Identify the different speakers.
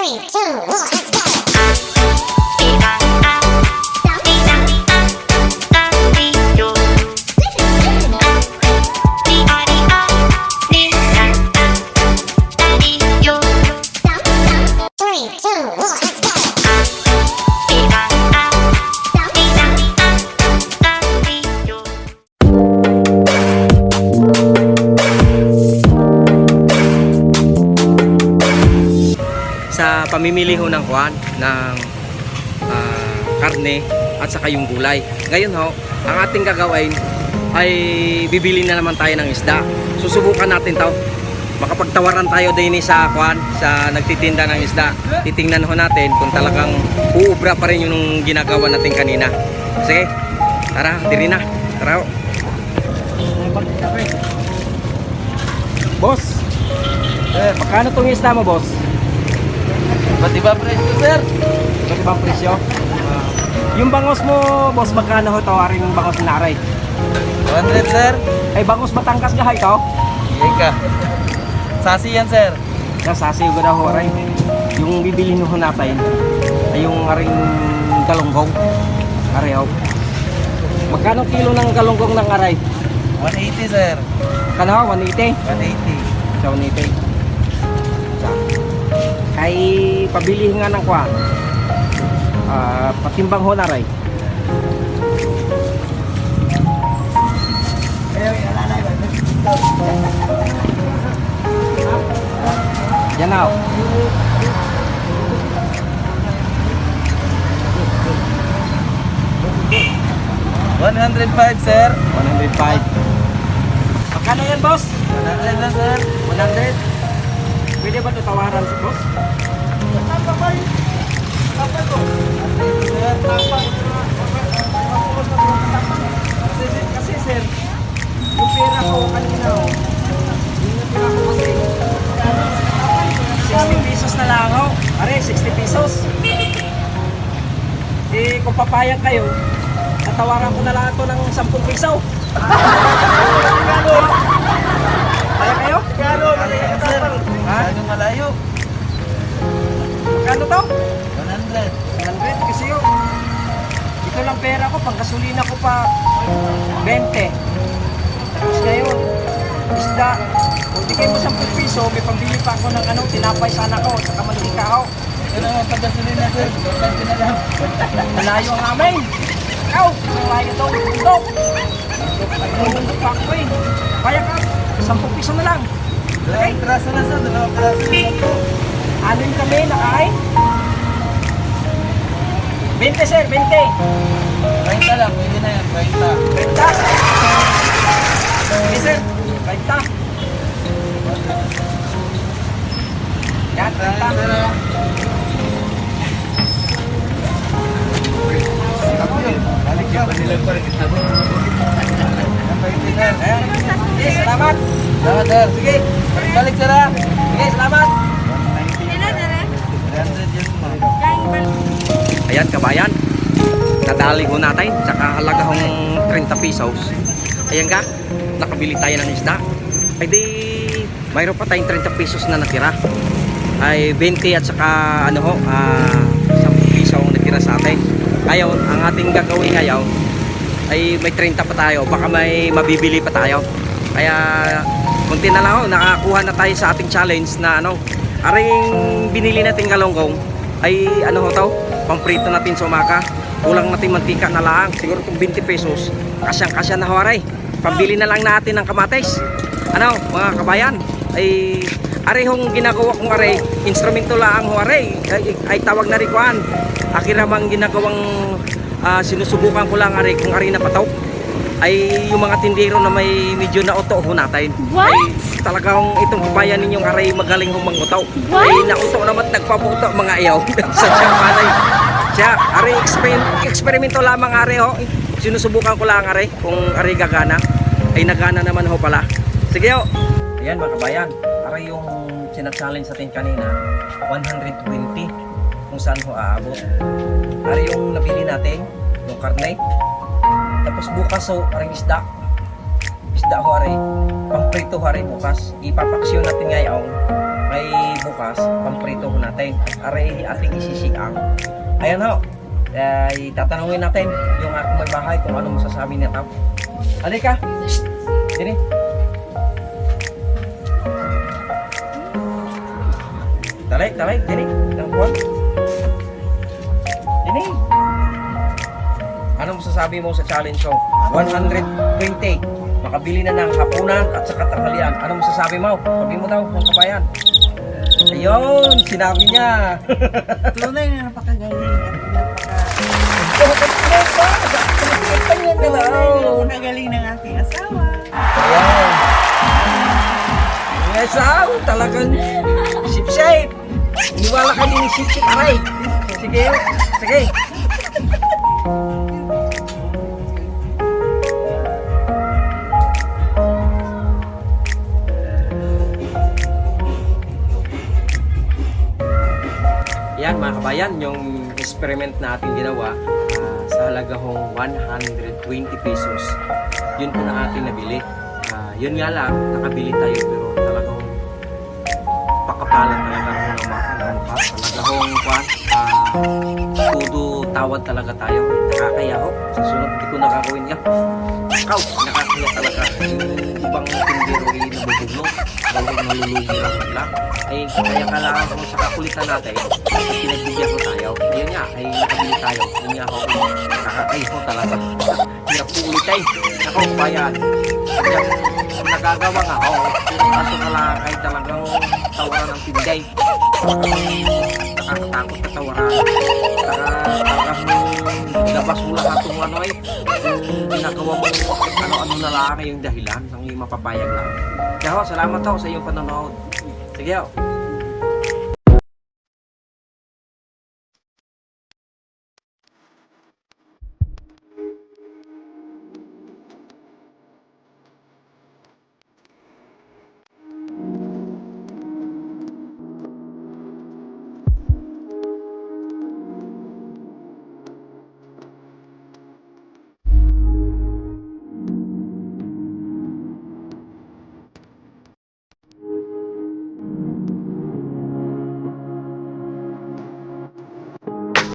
Speaker 1: Three, two, one, let's go. Three, two, one, let's go.
Speaker 2: Sa pamimili ho ng kuan ng ah, karne at saka yung gulay. Ngayon ho, ang ating gagawin ay bibili na naman tayo ng isda. Susubukan natin to. Makapagtawaran tayo din sa kuan sa nagtitinda ng isda. Titingnan ho natin kung talagang uubra pa rin yung ginagawa natin kanina. Sige, tara, diri na. Tara ho. Boss, eh, magkano tong isda mo, boss?
Speaker 3: Ba't iba presyo, sir?
Speaker 2: Iba't ibang presyo. Yung bangos mo, boss, magkano ho ito? Aring bangos na aray.
Speaker 3: 200, sir?
Speaker 2: Ay, bangos Batangas ka ito?
Speaker 3: Iyay ka. Sasi yan, sir.
Speaker 2: Nasasi ko na ho aray. Yung bibili ho natin ay yung aring galunggong. Aray ho. Magkano kilo ng galunggong ng aray?
Speaker 3: 180, sir.
Speaker 2: Kano ho? 180?
Speaker 3: 180.
Speaker 2: Sa 180. Sa. Ay, pabili nga ng kwa. Ah, patimbang ho na. Yan na ho.
Speaker 3: 105, sir.
Speaker 2: 105. Magkano yan, boss?
Speaker 3: 100 lang, sir.
Speaker 2: 100. Pwede ba ito tawaran si boss? Kasi, kasi sir, yung pera ko kanina oh, yung pera ko kasi 60 pesos na lang ako. Are, 60 pesos. Eh, kung papayag kayo, tatawaran ko na lang ito ng 10 piso. Ito lang pera ko, pang gasolina ko pa 20. Tapos ngayon, isda. Kung bigay mo 10 piso, may pambili pa ako ng ano, tinapay sana ko, saka manikaw.
Speaker 3: Ito naman pagkasulina, sir. 20 na lang.
Speaker 2: Malayo ang amin. Ikaw, malayo daw. Bundok. Bundok pa ako eh. Kaya ka, 10 piso na lang.
Speaker 3: Dalawang piraso na, sir. Dalawang piraso na lang po.
Speaker 2: Anin kami, nakain. 20 sir, 20.
Speaker 3: 20 lang. Pwede na yan. 20.
Speaker 2: Benta. Sige sir, benta. Yan, benta.
Speaker 3: Sir, ah. Balik ka. Balik. 20.
Speaker 2: Sige, salamat.
Speaker 3: Salamat, sir.
Speaker 2: Sige,
Speaker 3: Balik, sir,
Speaker 2: sige, salamat. Ayan, kabayan. Nadali ho natin, tsaka halaga hong 30 pesos. Ayan ka, nakabili tayo ng isda. Ay di, mayroon pa tayong 30 pesos na natira. Ay 20 at saka ano ho, ah, 10 piso ang natira sa atin. Ngayon, ang ating gagawin ngayon ay may 30 pa tayo. Baka may mabibili pa tayo. Kaya, kunti na lang ho, nakakuha na tayo sa ating challenge na ano, aring binili natin galonggong ay ano ho to, pamprito natin sa umaga. Kulang natin mantika na lang. Siguro kung 20 pesos, kasyang kasya na ho aray. Pambili na lang natin ng kamates. Ano, mga kabayan, ay aray hong ginagawa kong aray, instrumento lang ho aray. Ay, ay tawag na rin kuan. Akiramang ginagawang ah, sinusubukan ko lang aray kung aray na patok ay yung mga tindero na may medyo na uto ho natin.
Speaker 4: What?
Speaker 2: Ay talagang itong kabayan ninyong aray magaling humanguto.
Speaker 4: What?
Speaker 2: Ay nauto naman nagpaputo mga iyaw sa siyang palay. Siya, aray exper- eksperimento lamang aray ho. Sinusubukan ko lang aray kung aray gagana. Ay nagana naman ho pala. Sige ho. Ayan mga kabayan, aray yung sinachallenge sa atin kanina, 120 kung saan ho aabot. Aray yung nabili natin, yung karne. Tapos bukas ho, aring isda. Isda ho aray. Pangprito ho aray bukas. Ipapaksyon natin ngayon. May bukas, pamprito ho natin. Aray ating isisiang. Ayan ho. Ay, tatanungin natin yung aking may bahay kung ano masasabi niya tao. Halika. Sini. Talay, talay, dini. Ang kuwan. Dini. Ano masasabi mo sa challenge ko? 120. Makabili na ng hapunan at saka tanghalian. Ano masasabi mo? Sabi mo daw, kung kabayan. Ayun, sinabi niya.
Speaker 4: Tunay na napakagaling napakagaling ng aking asawa.
Speaker 2: Ayan. Yes, aw, talagang sip-sip. Iniwala ka din sip-sip, aray. Sige, sige. Mga kabayan, yung experiment na ating ginawa ah, sa halaga hong 120 pesos. Yun po na ating nabili. Ah, yun nga lang, nakabili tayo pero talagang pakapalan talaga ng mga mukha. Talaga hong kwan, ah, tudo tawad talaga tayo. Nakakaya ho. Sa sunod, hindi ko nakakawin yan. Ikaw, nakakaya talaga. Nalulugi lang lang. Ay, kaya kailangan ko sa kakulitan natin, ay pinagbigyan ko tayo. Ayun nga, ay nakabili tayo. Yun nga ho, nakakay ho talaga. Hirap po ulit. Ako, bayan. Yung nagagawa nga ho, kaso na lang ay talagang tawaran ng tinday. Nakakatakot na tawaran. Saka talagang labas mo lahat itong ano ay yung ginagawa mo ano-ano na lang yung dahilan ng mapapayag lang. Kaya ho, salamat ho sa iyong panonood. Sige ho.